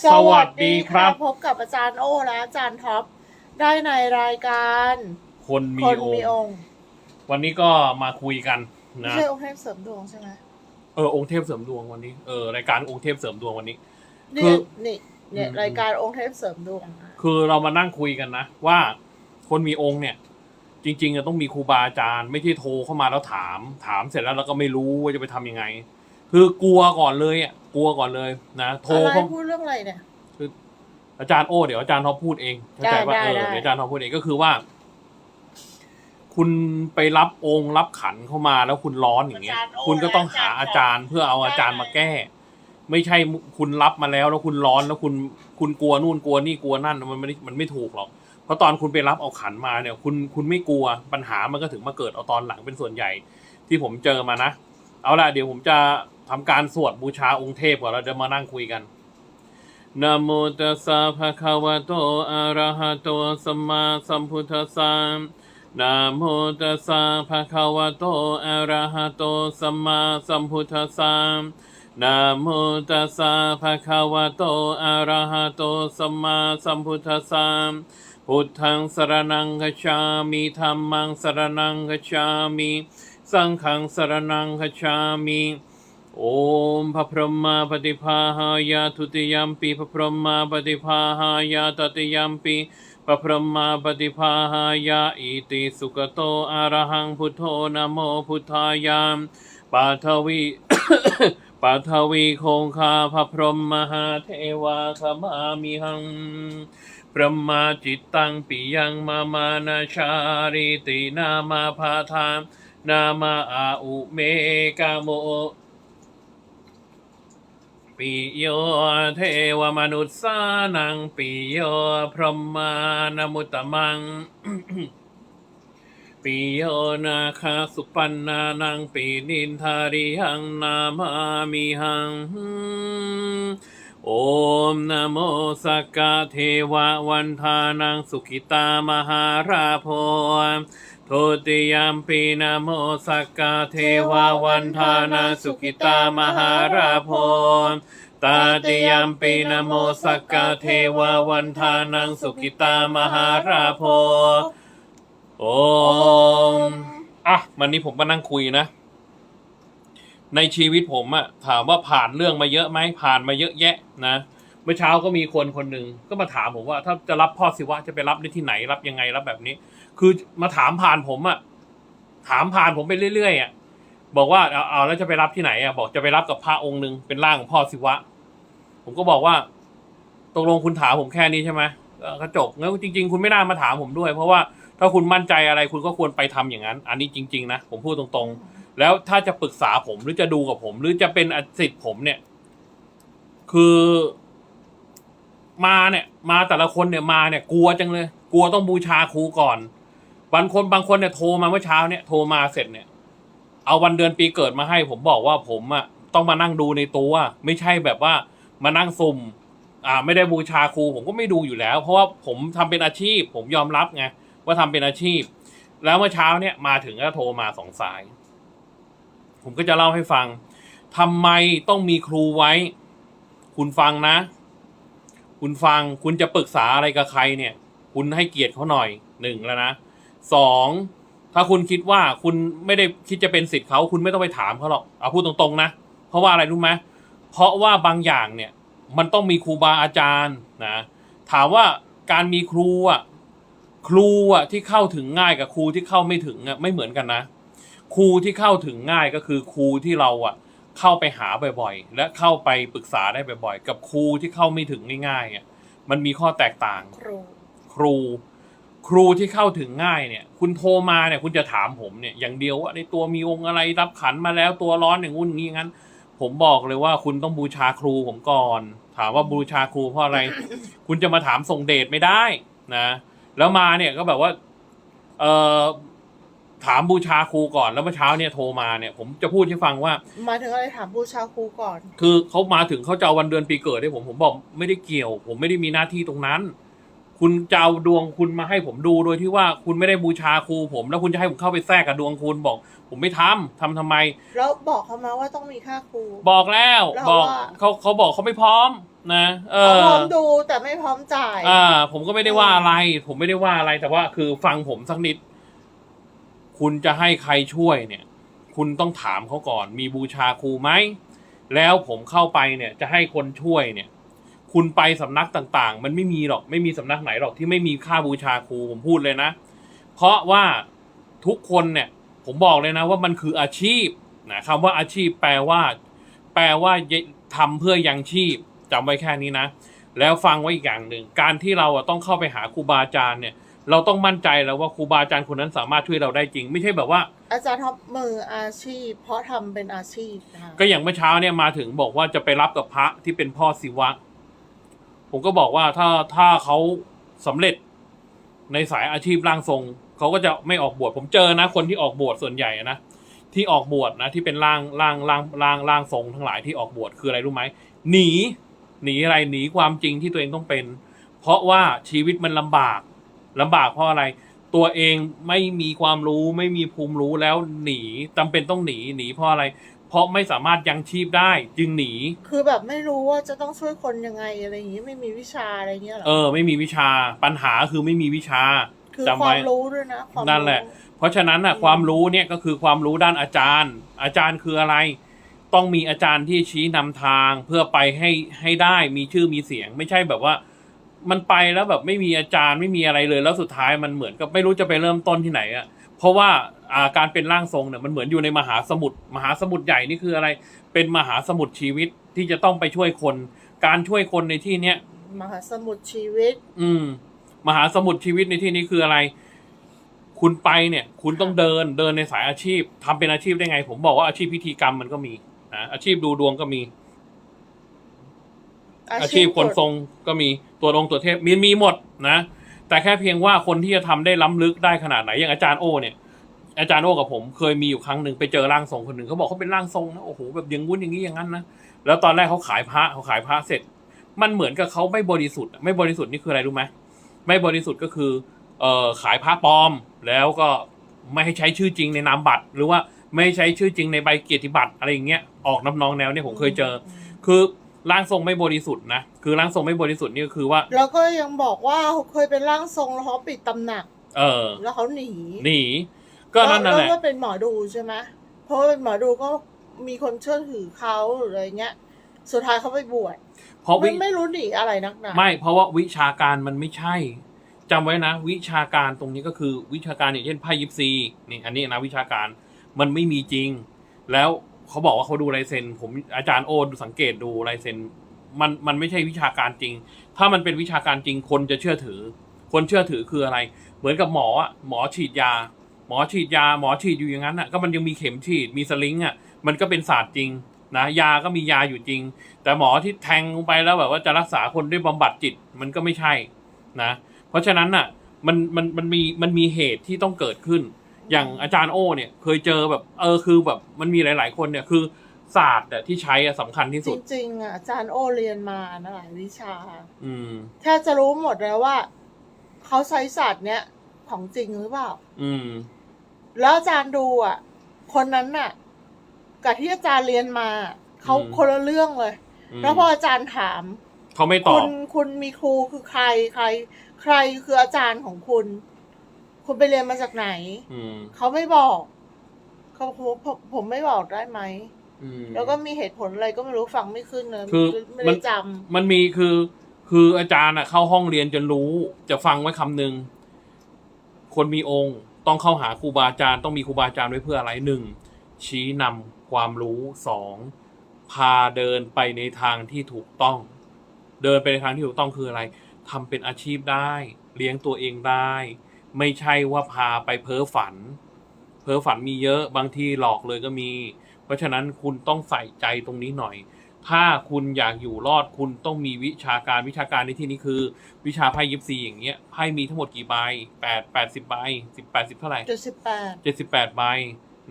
สวัสดีครับ พบกับอาจารย์โอและอาจารย์ท็อปได้ในรายการคนมีคนองมีค์องค์วันนี้ก็มาคุยกันไม่นะใช่องค์เทพเสริมดวงใช่ไหมเออองค์เทพเสริมดวงวันนี้เออรายการองค์เทพเสริมดวงวันนี้เนี่คืยอนี่เนี่ยอืม รายการองค์เทพเสริมดวงอะคือเรามานั่งคุยกันนะว่าคนมีองค์เนี่ย จริงๆจะต้องมีครูบาอาจารย์ ไม่ใช่โทรเข้ามาแล้วถาม ถามเสร็จแล้วเราก็ไม่รู้ว่าจะไปทำยังไง คือกลัวก่อนเลยอะ กลัวก่อนเลยนะโทรอะไรเข้าพูดเรื่องอะไรเนี่ย อาจารย์โอ้เดี๋ยวอาจารย์เขาพูดเองเข้าใจว่าได้เออได้ เดี๋ยวอาจารย์เขาพูดเองก็คือว่า คุณไปรับองค์รับขันเข้ามาแล้วคุณร้อนอย่างเงี้ยคุณก็ต้องหาอาจารย์เพื่อเอาอาจารย์มาแก้ ไม่ใช่คุณรับมาแล้ว แล้วคุณร้อนแล้วคุณคุณกลัวนู่นกลัวนี่กลัวนั่นมันไม่ได้มันไม่ถูกหรอก เพราะตอนคุณไปรับเอาขันมาเนี่ย คุณคุณไม่กลัวปัญหามันก็ถึงมาเกิดเอาตอนหลังเป็นส่วนใหญ่ ที่ผมเจอมานะ เอาล่ะเดี๋ยวผมจะทำการสวดบูชาองค์เทพก่อนเราจะมานั่งคุยกันนะโมตัสสะภะคะวะโตอะระหะโตสัมมาสัมพุทธัสสะนะโมตัสสะภะคะวะโตอะระหะโตสัมมาสัมพุทธัสสะนะโมตัสสะภะคะวะโตอะระหะโตสัมมาสัมพุทธัสสะพุทธังสรณังคัจฉามิธัมมังสรณังคัจฉามิ สังฆังสรณังคัจามิโอมพระพรหมาปฏิภาหายาทุติยัมปีพระพรหมาปฏิภาหายาตติยัมปีพระพรหมาปฏิภาหายาอิติสุกโตอะระหังพุทโธนะโมพุทธายามปาทวีปาทวีคงคาพระพรหมมหาเทวาขมามิหังพระมาจิตตังปิยังมามานาชาริตินามาพาทาม นามาอาอุเมกาโมปิโยเทวมนุษย์สานังปิโยพรหมานมุตตมังปิโยนาคาสุปันนานังปินินทาริหังนามามิหัง โอมนโมสกกะเทวะวันทานังสุขิตามหาราโพ ทติยามปีนโมสักกะเทวะวันทานังสุขิตามหาราโพตาติยามปีนโมสักกะเทวะวันทานังสุขิตามหาราโพโอมอะวันนี้ผมมานั่งคุยนะ ในชีวิตผมอะถามว่าผ่านเรื่องมาเยอะไหมผ่านมาเยอะแยะนะเมื่อเช้าก็มีคนคนหนึ่งก็มาถามผมว่า ถ้าจะรับพ่อศิวะจะไปรับได้ที่ไหนรับยังไงรับแบบนี้ คือมาถามผ่านผมอะถามผ่านผมไปเรื่อยๆอะบอกว่าเอาเอาแล้วจะไปรับที่ไหนอะบอกจะไปรับกับพระองค์หนึ่งเป็นร่างของพ่อศิวะ ผมก็บอกว่าตกลงคุณถามผมแค่นี้ใช่ไหมเออก็จบงั้นจริง ๆ คุณไม่น่ามาถามผมด้วย เพราะว่าถ้าคุณมั่นใจอะไรคุณก็ควรไปทำอย่างนั้น อันนี้จริง ๆ นะ ผมพูดตรงๆ แล้วถ้าจะปรึกษาผมหรือจะดูกับผม หรือจะเป็นอสิทธิ์ผมเนี่ย คือมาเนี่ย มาแต่ละคนเนี่ยมาเนี่ย กลัวจังเลย กลัวต้องบูชาครูก่อน บางคนบางคนเนี่ยโทรมาเมื่อเช้าเนี่ยโทรมาเสร็จเนี่ย เอาวันเดือนปีเกิดมาให้ ผมบอกว่าผมอะต้องมานั่งดูในตัวไม่ใช่แบบว่ามานั่งซุ่มอ่าไม่ได้บูชาครูผมก็ไม่ดูอยู่แล้ว เพราะว่าผมทำเป็นอาชีพ ผมยอมรับไงว่าทำเป็นอาชีพ แล้วเมื่อเช้าเนี่ยมาถึงก็โทรมาสองสาย ผมก็จะเล่าให้ฟังทำไมต้องมีครูไว้ คุณฟังนะ คุณฟังคุณจะปรึกษาอะไรกับใครเนี่ย คุณให้เกียรติเขาหน่อยหนึ่งแล้วนะ สองถ้าคุณคิดว่าคุณไม่ได้คิดจะเป็นสิทธิ์เขาคุณไม่ต้องไปถามเขาหรอกเอาพูดตรงๆนะ เพราะว่าอะไรรู้ไหมเพราะว่าบางอย่างเนี่ยมันต้องมีครูบาอาจารย์นะถามว่าการมีครูอะครูอะที่เข้าถึงง่ายกับครูที่เข้าไม่ถึงอะไม่เหมือนกันนะ ครูที่เข้าถึงง่ายก็คือครูที่เราอะเข้าไปหาบ่อยๆ และเข้าไปปรึกษาได้บ่อยๆ กับครูที่เข้าไม่ถึงง่ายๆอะมันมีข้อแตกต่างครูครู ครูที่เข้าถึงง่ายเนี่ย คุณโทรมาเนี่ยคุณจะถามผมเนี่ยอย่างเดียวว่าในตัวมีองค์อะไรรับขันมาแล้วตัวร้อนอย่างงู้นอย่างนี้งั้น ผมบอกเลยว่าคุณต้องบูชาครูผมก่อน ถามว่าบูชาครูเพราะอะไร คุณจะมาถามส่งเดชไม่ได้นะ แล้วมาเนี่ยก็แบบว่า เอ่อถามบูชาครูก่อนแล้วเมื่อเช้าเนี่ยโทรมาเนี่ยผมจะพูดให้ฟังว่า มาถึงอะไรถามบูชาครูก่อน คือเขามาถึงเขาจะเอาวันเดือนปีเกิดให้ผมผมบอกไม่ได้เกี่ยว ผมไม่ได้มีหน้าที่ตรงนั้น คุณจะเอาดวงคุณมาให้ผมดูโดยที่ว่าคุณไม่ได้บูชาครูผม แล้วคุณจะให้ผมเข้าไปแทรกกับดวงคุณบอก ผมไม่ทำทำทำไม แล้วบอกเขามาว่าต้องมีค่าครู บอกแล้วแล้วบอกว่า เขาเขาบอกเขาไม่พร้อมนะ เอเขาพร้ออมดูแต่ไม่พร้อมจ่าย อ่า ผมก็ไม่ได้ว่าอะไร ผมไม่ได้ว่าอะไรแต่ว่าคือฟังผมสักนิด คุณจะให้ใครช่วยเนี่ย คุณต้องถามเขาก่อน มีบูชาครูไหมแล้วผมเข้าไปเนี่ย จะให้คนช่วยเนี่ย คุณไปสำนักต่างๆ มันไม่มีหรอกไม่มีสำนักไหนหรอกที่ไม่มีค่าบูชาครูผมพูดเลยนะ เพราะว่าทุกคนเนี่ยผมบอกเลยนะว่ามันคืออาชีพนะคำว่าอาชีพแปลว่า แปลว่าทำเพื่อยังชีพจำไว้แค่นี้นะ แล้วฟังไว้อีกอย่างหนึ่งการที่เราอะต้องเข้าไปหาครูบาอาจารย์เนี่ย เราต้องมั่นใจแล้วว่าครูบาอาจารย์คนนั้นสามารถช่วยเราได้จริง ไม่ใช่แบบว่า อาจารย์ท็อปมืออาชีพ เพราะทำเป็นอาชีพนะคะก็อย่างเมื่อเช้าเนี่ยมาถึงบอกว่าจะไปรับกับพระที่เป็นพ่อศิวะ ผมก็บอกว่าถ้าถ้าเขาสำเร็จในสายอาชีพร่างทรงเขาก็จะไม่ออกบวชผมเจอนะ คนที่ออกบวชส่วนใหญ่นะที่ออกบวชนะ ที่เป็นร่างร่างร่างร่างร่างทรงทั้งหลายที่ออกบวชคืออะไรรู้ไหมหนี หนีอะไรหนีความจริงที่ตัวเองต้องเป็น เพราะว่าชีวิตมันลำบากลำบากเพราะอะไร ตัวเองไม่มีความรู้ไม่มีภูมิรู้แล้วหนีจำเป็นต้องหนีหนีเพราะอะไร เพราะไม่สามารถยังชีพได้จึงหนี คือแบบไม่รู้ว่าจะต้องช่วยคนยังไงอะไรอย่างนี้ไม่มีวิชาอะไรเงี้ยเหรอเออ ไม่มีวิชาปัญหาคือไม่มีวิชาคือจำควาไว้มรู้ด้วยนะความนั่นแหละรู้เพราะฉะนั้นน่ะอืมความรู้เนี่ยก็คือความรู้ด้านอาจารย์ อาจารย์คืออะไร ต้องมีอาจารย์ที่ชี้นำทางเพื่อไปให้ให้ได้มีชื่อมีเสียง ไม่ใช่แบบว่ามันไปแล้วแบบไม่มีอาจารย์ไม่มีอะไรเลย แล้วสุดท้ายมันเหมือนกับไม่รู้จะไปเริ่มต้นที่ไหนอะ เพราะว่าอ่าการเป็นร่างทรงเนี่ยมันเหมือนอยู่ในมหาสมุทรมหาสมุทรใหญ่นี่คืออะไร เป็นมหาสมุทรชีวิตที่จะต้องไปช่วยคน การช่วยคนในที่เนี้ยมหาสมุทรชีวิต อืม มหาสมุทรชีวิตในที่นี้คืออะไร คุณไปเนี่ย คุณต้องเดินเดินในสายอาชีพทำเป็นอาชีพได้ไง ผมบอกว่าอาชีพพิธีกรรมมันก็มีนะอาชีพดูดวงก็มี อาชีพคนทรงก็มีตัวองค์ตัวเทพมีมีหมดนะ แต่แค่เพียงว่าคนที่จะทำได้ล้ำลึกได้ขนาดไหนอย่างอาจารย์โอเนี่ยอาจารย์โอกับผมเคยมีอยู่ครั้งหนึ่งไปเจอร่างทรงคนหนึ่งเขาบอกเขาเป็นร่างทรงนะโอ้โหแบบอย่างงู้นอย่างนี้อย่างนั้นนะแล้วตอนแรกเขาขายพระเขาขายพระเสร็จ มันเหมือนกับเขาไม่บริสุทธิ์ไม่บริสุทธิ์นี่คืออะไรรู้ไหมไม่บริสุทธิ์ก็คือเอ่อขายพระปลอม แล้วก็ไม่ให้ใช้ชื่อจริงในนามบัตร หรือว่าไม่ใช้ชื่อจริงในใบเกียรติบัตรอะไรอย่างเงี้ยออกน้ำนองแนวเนี่ยผมเคยเจอ คือ ร่างทรงไม่บริสุทธิ์นะคือร่างทรงไม่บริสุทธิ์นี่ก็คือว่า แล้วก็ยังบอกว่าเขาเคยเป็นร่างทรงแล้วเขาปิดตำหนัก เออ แล้วเขาหนีหนีก็นั่นนั่นแหละแล้วก็เป็นหมอดูใช่ไหมเพราะว่าเป็นหมอดูก็มีคนเชื่อถือเขาหรืออะไรเงี้ย สุดท้ายเขาไปบวชเพราะวิไม่ไม่รู้หนีอะไรนักหนาไม่เพราะว่าวิชาการมันไม่ใช่จำไว้นะ วิชาการตรงนี้ก็คือวิชาการอย่างเช่นไพ่ยิปซีนี่อันนี้นะวิชาการมันไม่มีจริง แล้ว เขาบอกว่าเขาดูลายเซ็นผมอาจารย์โอดูสังเกตดูลายเซ็นมันมันไม่ใช่วิชาการจริง ถ้ามันเป็นวิชาการจริงคนจะเชื่อถือ คนเชื่อถือคืออะไร เหมือนกับหมออะหมอฉีดยา หมอฉีดยา หมอฉีดอยู่อย่างนั้นอะก็มันยังมีเข็มฉีดมีสลิงอะมันก็เป็นศาสตร์จริงนะยาก็มียาอยู่จริง แต่หมอที่แทงลงไปแล้วแบบว่าจะรักษาคนด้วยบำบัดจิตมันก็ไม่ใช่นะ เพราะฉะนั้นน่ะมันมันมันมีมันมีเหตุที่ต้องเกิดขึ้น อย่างอาจารย์โอเนี่ยเคยเจอแบบ เออคือแบบมันมีหลาย ๆ คนเนี่ยคือศาสตร์อะที่ใช้อะสำคัญที่จสุด ริงๆอะอาจารย์โอเรียนมานะหลายวิชา อืมแค่จะรู้หมดแล้วว่า เขาใช้ศาสตร์เนี้ยของจริงหรือเปล่า อืม แล้วอาจารย์ดูอะ คนนั้นน่ะ กับที่อาจารย์เรียนมาเขาอืม คนละเรื่องเลยอืมแล้วพออาจารย์ถาม เขาไม่ตอคุบ ณคุณมีครูคือใครใคร ใครคืออาจารย์ของคุณ คุณไปเรียนมาจากไหน อืมเขาไม่บอกเขาผมผมผมไม่บอกได้ไหม อืม แล้วก็มีเหตุผลอะไรก็ไม่รู้ฟังไม่ขึ้นเลยคือไม่มัได้น จมันมีคือคืออาจารย์อะเข้าห้องเรียนจนรู้จะฟังไว้คำหนึ่งคนมีองค์ต้องเข้าหาครูบาอาจารย์ต้องมีครูบาอาจารย์ไว้เพื่ออะไรหนึ่งชี้นำความรู้สองพาเดินไปในทางที่ถูกต้อง เดินไปในทางที่ถูกต้องคืออะไรทำเป็นอาชีพได้ เลี้ยงตัวเองได้ ไม่ใช่ว่าพาไปเพ้อฝัน เพ้อฝันมีเยอะบางทีหลอกเลยก็มี เพราะฉะนั้นคุณต้องใส่ใจตรงนี้หน่อย ถ้าคุณอยากอยู่รอดคุณต้องมีวิชาการวิชาการในที่นี้คือ วิชาไพ่ยิปซีอย่างเงี้ยไพ่มีทั้งหมดกี่ใบแปดแปดสิบใบสิบแปดสิบเท่าไหร่ำจุดสิบแปดเจ็ดสิบแปดใบ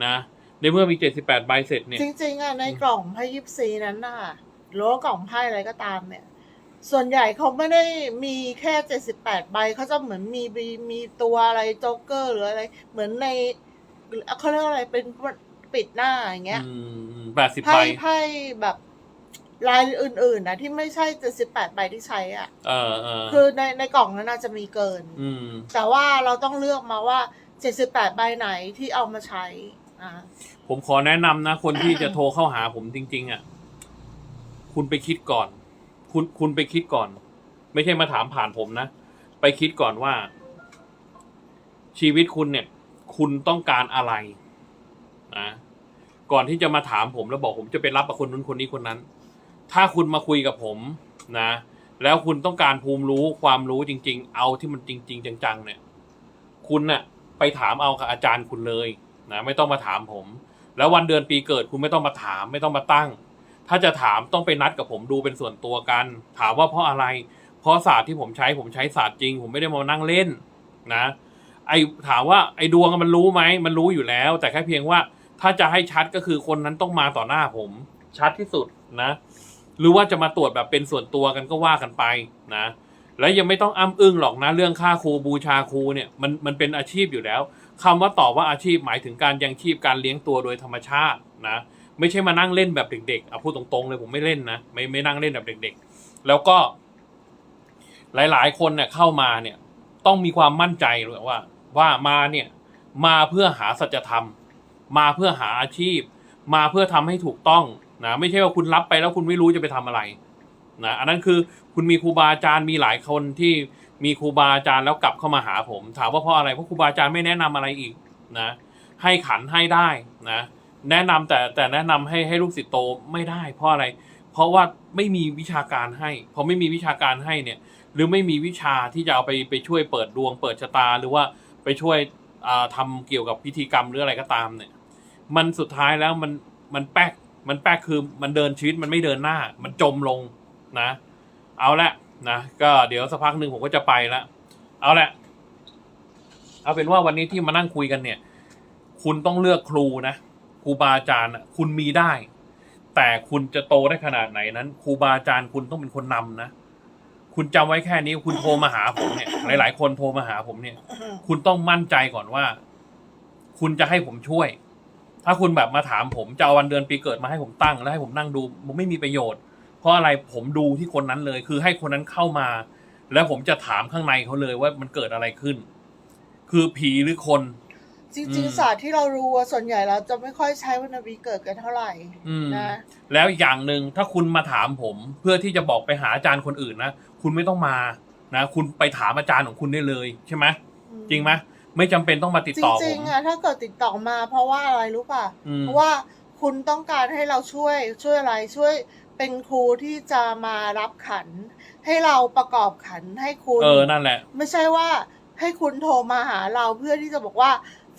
นะในเมื่อมีเจ็ดสิบแปดใบเสร็จเนี่ย จริงๆอะในกล่องไพ่ยิปซีนั้นน่ะหรือว่ากล่องไพ่อะไรก็ตามเนี่ย ส่วนใหญ่เขาไม่ได้มีแค่เจ็ดสิบแปดใบเขาจะเหมือนมีมีมีตัวอะไรโจ๊กเกอร์หรืออะไร เหมือนในเขาเรียกว่าอะไรเป็นปิดหน้าอย่างเงี้ยแปดสิบไพ่ใบไพ่แบบรายอื่นๆนะที่ไม่ใช่เจ็ดสิบแปดใบที่ใช้อะเออเออคือในในกล่องนั้นน่าจะมีเกินอืมแต่ว่าเราต้องเลือกมาว่าเจ็ดสิบแปดใบไหนที่เอามาใช้อ่าผมขอแนะนำนะ คนที่จะโทรเข้าหาผมจริง ๆ อะ คุณไปคิดก่อน คุณคุณไปคิดก่อน ไม่ใช่มาถามผ่านผมนะ ไปคิดก่อนว่า ชีวิตคุณเนี่ย คุณต้องการอะไรนะก่อนที่จะมาถามผมแล้วบอกผมจะไปรับกับคนนู้นคนนี้คนนั้น ถ้าคุณมาคุยกับผมนะ แล้วคุณต้องการภูมิรู้ความรู้จริง ๆ เอาที่มันจริง ๆ จังๆเนี่ย คุณน่ะ ไปถามเอากับอาจารย์คุณเลยนะไม่ต้องมาถามผม แล้ววันเดือนปีเกิดคุณไม่ต้องมาถาม ไม่ต้องมาตั้ง ถ้าจะถามต้องไปนัดกับผมดูเป็นส่วนตัวกัน ถามว่าเพราะอะไร เพราะศาสตร์ที่ผมใช้ผมใช้ศาสตร์จริง ผมไม่ได้มานั่งเล่นนะ ไอถามว่าไอดวงมันรู้ไหมมันรู้อยู่แล้ว แต่แค่เพียงว่าถ้าจะให้ชัดก็คือคนนั้นต้องมาต่อหน้าผม ชัดที่สุดนะ หรือว่าจะมาตรวจแบบเป็นส่วนตัวกันก็ว่ากันไปนะ แล้วยังไม่ต้องอ้ำอึ้งหรอกนะเรื่องค่าครูบูชาครูเนี่ยมันมันเป็นอาชีพอยู่แล้วคำว่าตอบว่าอาชีพหมายถึงการยังชีพการเลี้ยงตัวโดยธรรมชาตินะ ไม่ใช่มานั่งเล่นแบบเด็กๆเอาพูดตรงๆเลยผมไม่เล่นนะไม่ไม่นั่งเล่นแบบเด็ก ๆ แล้วก็หลาย ๆ คนเนี่ยเข้ามาเนี่ยต้องมีความมั่นใจเลยว่า ว่ามาเนี่ยมาเพื่อหาสัจธรรม มาเพื่อหาอาชีพ มาเพื่อทำให้ถูกต้องนะไม่ใช่ว่าคุณรับไปแล้วคุณไม่รู้จะไปทำอะไรนะอันนั้นคือคุณมีครูบาอาจารย์มีหลายคนที่มีครูบาอาจารย์แล้วกลับเข้ามาหาผม ถามว่าเพราะอะไรเพราะครูบาอาจารย์ไม่แนะนำอะไรอีกนะให้ขันให้ได้นะ แนะนำแต่แต่แนะนำให้ให้ลูกศิษย์โตไม่ได้ เพราะอะไร เพราะว่าไม่มีวิชาการให้พอไม่มีวิชาการให้เนี่ย หรือไม่มีวิชาที่จะเอาไปไปช่วยเปิดดวง เปิดชะตา หรือว่าไปช่วยอ่าทำเกี่ยวกับพิธีกรรมหรืออะไรก็ตามเนี่ย มันสุดท้ายแล้วมันมันแป๊กมันแป๊กคือมันเดินชีวิตมันไม่เดินหน้า มันจมลงนะ เอาละนะก็เดี๋ยวสักพักหนึ่งผมก็จะไปละเอาละเอาเป็นว่าวันนี้ที่มานั่งคุยกันเนี่ย คุณต้องเลือกครูนะ ครูบาอาจารย์นะคุณมีได้ แต่คุณจะโตได้ขนาดไหนนั้นครูบาอาจารย์คุณต้องเป็นคนนำนะคุณจำไว้แค่นี้ คุณโทรมาหาผมเนี่ย หลาย ๆ คนโทรมาหาผมเนี่ย คุณต้องมั่นใจก่อนว่า คุณจะให้ผมช่วย ถ้าคุณแบบมาถามผมจะเอาวันเดือนปีเกิดมาให้ผมตั้งแล้วให้ผมนั่งดูมันไม่มีประโยชน์ เพราะอะไรผมดูที่คนนั้นเลย คือให้คนนั้นเข้ามา แล้วผมจะถามข้างในเขาเลยว่ามันเกิดอะไรขึ้น คือผีหรือคน จอืริงมๆศาสตร์ที่เรารู้อะส่วนใหญ่เราจะไม่ค่อยใช้วันปีเกิดกันเท่าไหร่อืม นะ แล้วอีกอย่างหนึ่งถ้าคุณมาถามผมเพื่อที่จะบอกไปหาอาจารย์คนอื่นนะ คุณไม่ต้องมานะ คุณไปถามอาจารย์ของคุณได้เลยใช่ไหมอืมจริงไหมไม่จำเป็นต้องมาติดจต่อผริงม ๆอะถ้าเกิดติดต่อมาเพราะว่าอะไรรู้ป่ะ อืม เพราะว่าคุณต้องการให้เราช่วยช่วยอะไรช่วยเป็นครูที่จะมารับขัน ให้เราประกอบขันให้คุณ เออนั่นแหละ ไม่ใช่ว่าให้คุณโทรมาหาเราเพื่อที่จะบอกว่า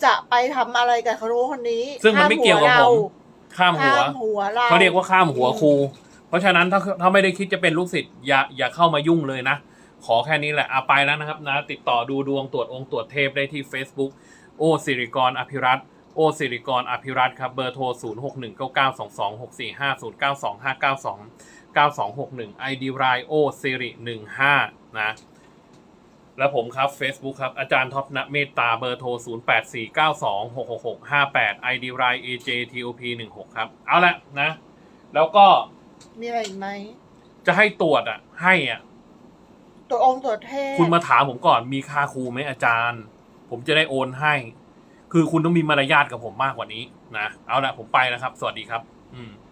จะไปทำอะไรกับคนรู้นคนนี้ซึ่งมันไม่เกี่ยวกับผม ข้ามหัวห้ามหัวเราเขาเรียกว่าข้ามหัวครู เพราะฉะนั้นถ้าถ้าไม่ได้คิดจะเป็นลูกศิษย์อย่าอย่าเข้ามายุ่งเลยนะ ขอแค่นี้แหละอาไปแล้วนะครับนะ ติดต่อดูดวงตรวจองค์ตรวจเทพได้ที่ Facebook โอสิริกรอภิรัตน์โอสิริกรอภิรัตน์ครับเบอร์โทร 0 6 1 9 9 2 2 6 4 5 0 9 2 5 9 2 9 2 6 1 ID รายโอสิริ15นะ แล้วผมครับ Facebook ครับ อาจารย์ท็อปณเมตตาเบอร์โทร 0 8 4 9 2 6 6 6 5 8 ID ราย AJTOP 16 ครับ เอาละนะ แล้วก็มีอะไรอีกไหม จะให้ตรวจอะ ให้อะตัวองค์ตัวเทพคุณมาถามผมก่อนมีค่าครูไหมอาจารย์ ผมจะได้โอนให้ คือคุณต้องมีมารยาทกับผมมากกว่านี้นะ เอาละผมไปแล้วครับ สวัสดีครับ อืมเอาละ